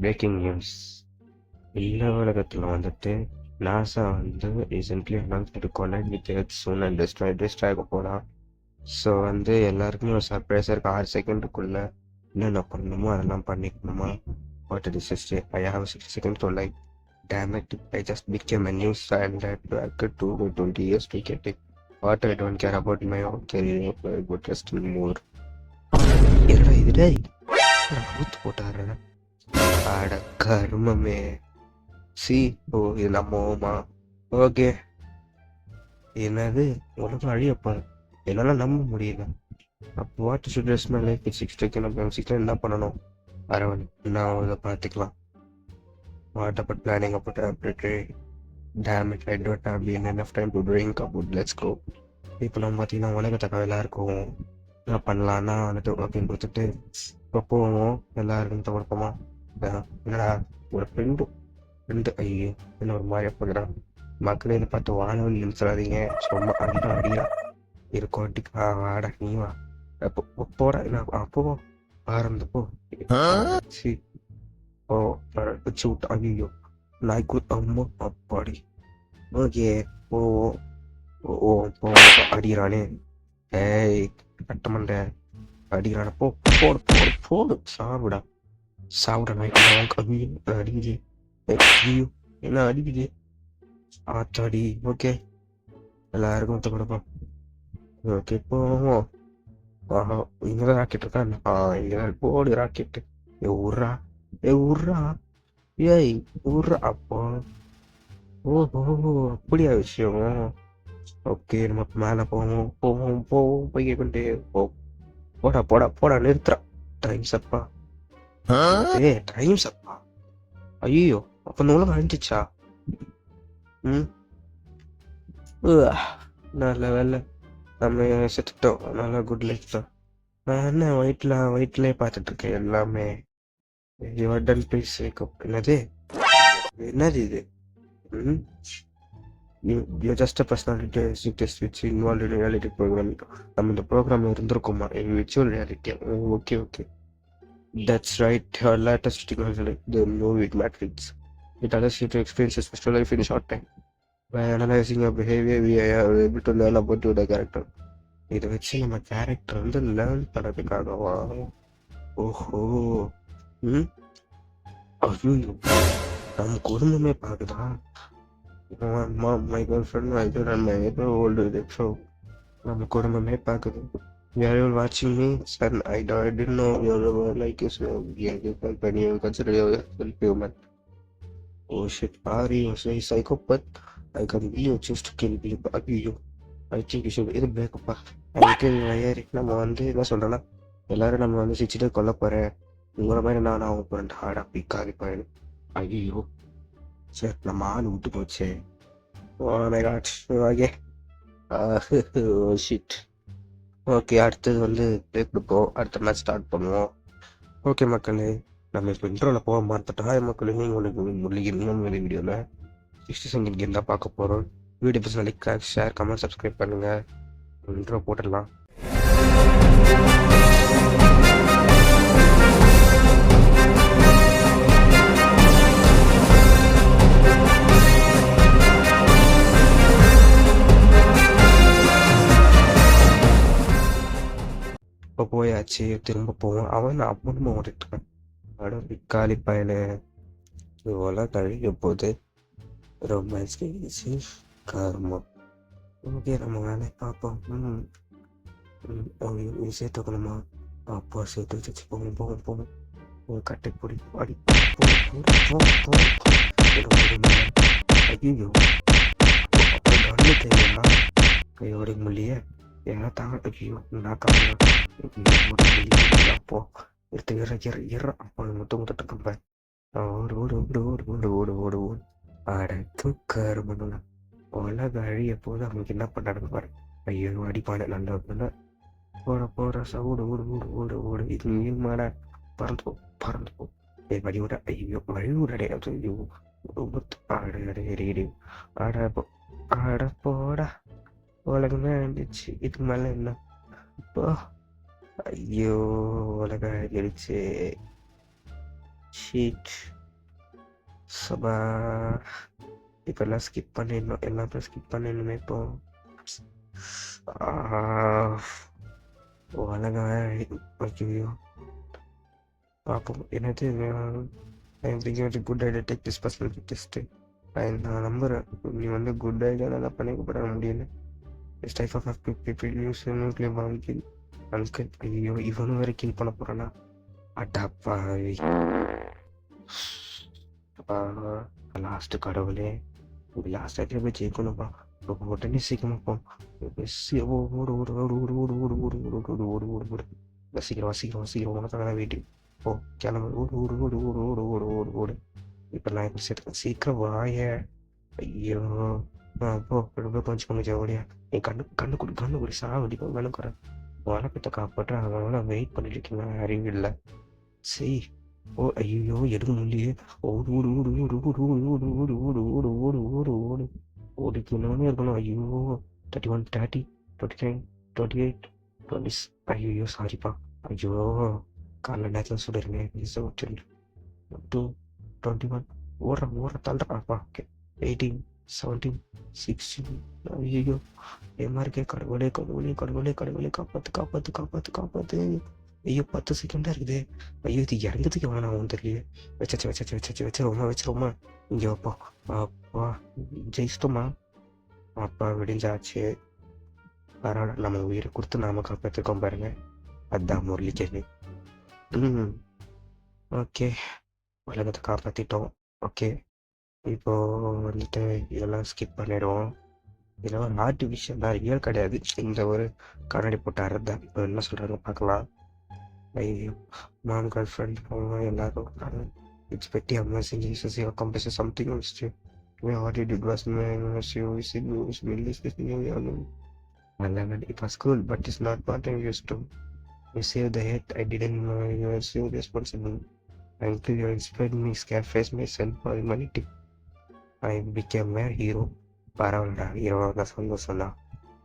Breaking news இல்லை உலகத்தில் வந்துட்டு நாசா வந்து recently announce எடுக்கோன்னா with earth soon and destroy test ஆக போகலாம் ஸோ வந்து எல்லாருக்குமே ஒரு சர்ப்ரைஸாக இருக்குது ஆறு செகண்டுக்குள்ளே என்னென்ன பண்ணணுமோ அதெல்லாம் பண்ணிக்கணுமா? What it is sixty I have six second to like damn I just become a news and work to twenty years to get it what I don't care about my own career good rest more என்னடா இதுடே ஊத்து போட்டாரு அட கருமமே. C O இது நம்ம ஓமா okay. என்னது? உலகம் அழியப்பா என்னால நம்ப முடியல. அப்போ what should rest my life six டேக்கு நம்ம சிக்ஸ் என்ன பண்ணணும்? அரவன் நான் இதை பார்த்துக்கலாம் வாட் அபவுட் பிளானிங் அப்போ update damn it I don't have been enough time to drink about let's go இப்போ நம்ம பார்த்தீங்கன்னா உலகத்தக்க தகவலாக இருக்கும். என்ன பண்ணலான்னா வந்துட்டு அப்படின்னு கொடுத்துட்டு இப்போ போவோம். எல்லாருக்கும் கொடுப்போமா என்னடா ஒரு ஃப்ரெண்டு ஃப்ரெண்டு ஐயோ என்ன ஒரு மாதிரி போகிறான் மக்களே இதை பார்த்து வாழவும் நிமிஷாதீங்க சும்மா அடிடா அடியா இருக்கோட்டிக்கு வா வாடா நீ வா. போட நான் அப்போ ஆரம்பிப்போ போ. சி. ஓ வச்சு விட்டு ஐயோ நாய்க்கு அம்மா அப்பாடி. ஓகே ஓ ஓ ஓ போ அடிக்கிறானே. ஏய் கட்டமண்ட அடிக்கிறான. போ போடு போடு போடு. சாப்பிடா சாவுடா நாய்க்கு ஐயோ அடிக்குது ஏய், ஐயோ என்ன அடிக்குது ஆத்தாடி ஓகே எல்லாருக்கும் ஒத்து கொடுப்போம் ஓகே போவோம். ஆஹா இங்கதான் ராக்கெட் இருக்கா? ஆ இங்கதான். போடு ராக்கெட் ஏ உர்ரா ஏ உர்ரா ஏய் உர்ரா அப்போ ஓஹோ அப்படியா விஷயம்? ஓகே நம்ம மேல போவோம். போவோம் போவோம். போய் கொண்டே போ. போடா போடா போடா நிறுத்துறா டைம்ஸ் அப்பா. ஏ டைம்ஸ் அப்பா ஐயோ அப்ப இந்த உலகம் அழிஞ்சிச்சா ம்? நல்ல வேலை. நம்ம செத்துட்டோம். நல்லா குட் லைஃப் தான். நான் என்ன வயிற்றுல ஒயிட்லயே பார்த்துட்டு இருக்கேன் எல்லாமே. டன் பீஸ் வேக்கப் என்னது? என்னது இது? ம்? You just a personality test which involve reality program நம்ம இந்த program இருந்திருக்கோமா? Virtual reality okay okay That's right, that's right latest technology like the movie Matrix. It allows you to experience a special life in a short time. By analyzing your behavior we are able to learn about the character. இதை வச்சு நம்ம character வந்து learn பண்ணுறதுக்காகவா ஓஹோ. ம்? ஐயோ. நம்ம குடும்பமே பார்க்குதா my girl friend my girl and my other old so நம்ம குடும்பமே பார்க்குது Were you watching me? Son, I, don't- I didn't know you were like you. So, yeah, you when you consider yourself human. Oh shit, are you a psychopath? I can be you choose to kill me. ஐயோ ஐ think you should இது பேக்கப்பா அதுக்கு ஏறி நம்ம வந்து என்ன சொல்றேன்னா எல்லாரும் நம்ம வந்து சிச்சிட்டு கொல்ல போறேன் உங்களை மாதிரி நான் ஆக போறேன் ஹார்டா பிக்காகி போயிடு ஐயோ சரி நம்ம ஆள் விட்டு போச்சே ஓ my god okay shit okay அடுத்தது வந்து ப்ளே கொடுப்போம் அடுத்த மேட்ச் ஸ்டார்ட் பண்ணுவோம். ஓகே மக்களே நம்ம இப்போ இன்ட்ரோவில் போக மாட்டோம் ஹாய் மக்களே நீங்கள் உங்களுக்கு உங்களுக்கு இன்னும் வீடியோவில் சிக்ஸ்டி செகண்ட் கேம் தான் பார்க்க போகிறோம் வீடியோ பஸ் லைக் ஷேர் கமெண்ட் சப்ஸ்கிரைப் பண்ணுங்கள் இன்ட்ரோ போட்டுடலாம். வச்சு திரும்ப போவோம். அவன் நான் அப்பவும் ஓடிட்டான் அட விக்காலி பயனு இவ்வளோ கழிக்க போது ரொம்ப கருமம். ஓகே நம்ம வேலையை பார்ப்போம். சேர்த்துக்கணுமா அப்போ சேர்த்து வச்சு போகும் போகும் போகும் ஒரு கட்டை பிடி அடி ஐயோ அப்போ கண்ணு தெரியுமா? கையோட முடிய ஏன்னா தாங்க ஐயோ நான் அப்போ எடுத்து இற இற இற அப்போ முத்த முத்த கம்ப ஓடு ஓடு ஓடு ஓடு ஓடு ஓடு ஓடு ஓடு அடக்கும் கருமணுல உலக அழிய போது அவனுக்கு என்ன பண்ணாருங்க பாரு ஐயோ அடிப்பானே நல்ல பண்ண போட போட சவுடு ஓடு ஓடு ஓடு ஓடு இது நீமாடா பறந்து போ பறந்து போ ஏ வழி விட ஐயோ வழி விடடே ஐயோ ஆட அடே அடே ஆட போ அட போடா உலகமே அழிஞ்சிச்சு இதுக்கு மேல என்ன? அப்போ ஐயோ உலக அழிஞ்சிருச்சு ஷீட் சபா. இப்போல்லாம் ஸ்கிப் பண்ணிடணும். எல்லாத்தையும் ஸ்கிப் பண்ணிடணுமே இப்போ. உலகம் ஐயோ பார்ப்போம் என்னது I think good idea take this personal test நான் நம்புகிறேன் நீ வந்து குட் ஐடியா நல்லா பண்ணி கூப்பிட முடியல. This type of people use nuclear bomb kill uncle ஐயோ இவனும் வேற கில் பண்ண போகிறானா அடப்பாவி லாஸ்ட் கடவுளே லாஸ்ட் ஆக்கிய போய் ஜெயிக்கணும்பா ரொம்ப உடனே சீக்கிரமாக போ மெஸ்ஸி ஓ ஓடு ஓடு ஓடு ஓடு ஓடு ஓடு ஓடு ஓடு ஓடு ஓடு ஓடு ஓடு வா சீக்கிரம் வா சீக்கிரம் சீக்கிரம் உனக்காக தான் வெயிட்டிங் ஓ கிளம்பு ஓடு ஓடு ஓடு ஓடு ஓடு ஓடு ஓடு ஓடு இப்போ நான் எப்படி சேர்த்துக்கேன் சீக்கிரம் வாய ஐயோ போ ரொம்ப கொஞ்சம் கொஞ்சம் ஓடியா நீ கண்ணு கண்ணு குடி கண்ணு குடி சாவடிக்கும் விளக்குறேன் வளர்ப்பிட்ட காப்பாற்ற அவனால வெயிட் பண்ணிட்டு இருக்கீங்க அறிவு இல்லை சரி ஓ ஐயோ எடுக்க முடியலையே ஓடு ஓடு ஓடு ஓடு ஓடு ஓடு ஓடு ஓடு ஓடு ஓடு ஓடு ஓடு ஓடு ஓடிக்கணும்னு இருக்கணும் ஐயோ thirty one thirty twenty nine twenty eight twenty ஐயோ சாரிப்பா ஐயோ காலைல நேரத்தில் சொல்லிருங்க டூ டுவெண்ட்டி ஒன் ஓடுற ஓடுற தள்ளுறாப்பா ஓகே எயிட்டீன் செவன்டீன் சிக்ஸ்டீன் ஐயோ ஏமா இருக்கே கடவுளே கடவுளே கடவுளே கடவுளே காப்பாற்று காப்பாத்து காப்பாத்து காப்பாத்து ஐயோ பத்து செகண்டாக இருக்குது. ஐயோ இது இறங்கிறதுக்கு வேணாம் தெரியல வச்சாச்சு வச்சாச்சு வச்சாச்சு வச்சிருவோமா வச்சிருவோமா இங்கே வைப்போம் அப்பா ஜெயிச்சிட்டோமா? அப்பா விடிஞ்சாச்சு. பரவாயில்ல நம்ம உயிரை கொடுத்து நாம காப்பாற்றிருக்கோம் பாருங்க. அதான் முரளிக்கேணி. ம் ஓகே. உலகத்தை காப்பாற்றிட்டோம் ஓகே. இப்போ வந்துட்டு இதெல்லாம் ஸ்கிப் பண்ணிடுவோம் இதெல்லாம் ஆர்டிஃபிஷியல் தான் ரியல் கிடையாது இந்த ஒரு கண்ணாடி போட்டு அரை தான் இப்போ என்ன சொல்கிறாங்க பார்க்கலாம் ஐயோ மாம் கேர்ள் ஃப்ரெண்ட் அவங்க எல்லாரும் it's pretty amazing Jesus you accomplish something வச்சு way already did was maze you is in use மில்லிஸ் is new யானு நல்லவன் it was cool but is not what I use to you save the head I didn't you are you responsible and you inspire me scare face myself அது மாதிரி tick I become a hero பரவாயில்லடா hero தான் சந்தோஷம் தான்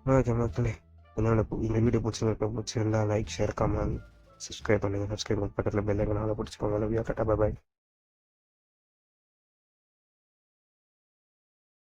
okay மக்களே என்னோட இந்த video பிடிச்சிருக்க பிடிச்சிருந்தா லைக் ஷேர் கமெண்ட் சப்ஸ்கிரைப் பண்ணுங்கள் சப்ஸ்கிரைப் பக்கத்தில் பெல் ஐக்கனால பிடிச்சிக்கோங்க. Love you khatta bye